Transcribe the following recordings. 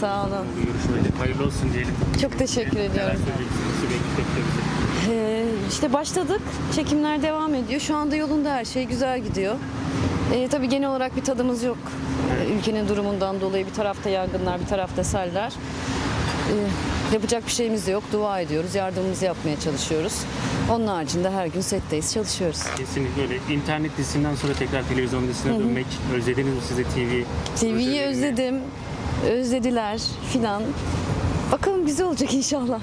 Sağ olun. Görüşmede hayırlı olsun diyelim. Çok teşekkür Neler ediyorum. Ee, işte başladık. Çekimler devam ediyor. Şu anda yolunda her şey güzel gidiyor. Ee, tabii genel olarak bir tadımız yok. Ee, ülkenin durumundan dolayı bir tarafta yangınlar, bir tarafta seller. Ee, yapacak bir şeyimiz de yok. Dua ediyoruz. Yardımımızı yapmaya çalışıyoruz. Onun haricinde her gün setteyiz, çalışıyoruz. Kesinlikle öyle. İnternet dizisinden sonra tekrar televizyon dizisine dönmek. Özlediniz mi size TV? TV'yi özledim. Özlediler filan. Bakalım güzel olacak inşallah.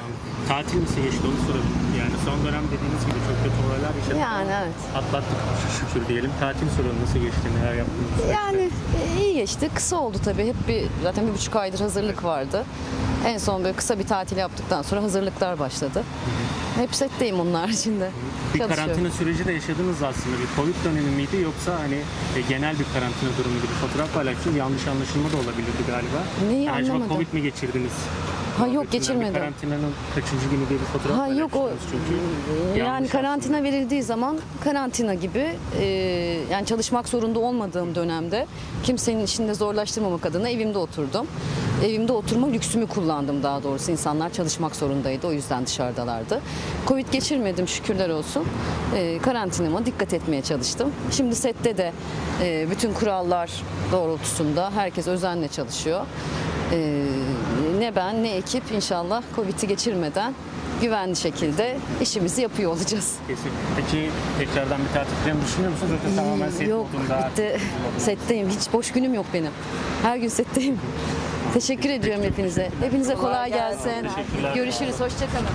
Tatil nasıl geçti onu soralım. Yani son dönem dediğiniz gibi çok kötü olaylar yaşadık. Yani evet. Atlattık şükür diyelim. Tatil soralım nasıl geçti, neler yaptınız? Yani e, iyi geçti. Kısa oldu tabii. Hep bir zaten bir buçuk aydır hazırlık vardı. En son böyle kısa bir tatil yaptıktan sonra hazırlıklar başladı. Hep setteyim onun haricinde. Bir karantina süreci de yaşadınız aslında. Bir Covid dönemi miydi yoksa hani e, genel bir karantina durumuydu? Bir fotoğraf paylaştım. Yanlış anlaşılma da olabilirdi galiba. Neyi yani acaba anlamadım. Covid mi geçirdiniz? Ha yok geçirmedim. Karantinanın kaçıncı günü diye bir fotoğraf Ha yok o çünkü. yani karantina verildiği zaman karantina gibi e, yani çalışmak zorunda olmadığım dönemde kimsenin işinde zorlaştırmamak adına evimde oturdum. Evimde oturma lüksümü kullandım daha doğrusu. İnsanlar çalışmak zorundaydı o yüzden dışarıdalardı. Covid geçirmedim şükürler olsun. E, karantinama dikkat etmeye çalıştım. Şimdi sette de e, bütün kurallar doğrultusunda herkes özenle çalışıyor. E, ne ben ne ekip inşallah Covid'i geçirmeden güvenli şekilde işimizi yapıyor olacağız. Kesin. Peki tekrardan bir tatil düşünüyor musunuz? Yoksa tamamen set Yok modunda bitti. Setteyim. Hiç boş günüm yok benim. Her gün setteyim. Teşekkür ediyorum hepinize. Hepinize kolay gelsin. Görüşürüz. Hoşçakalın.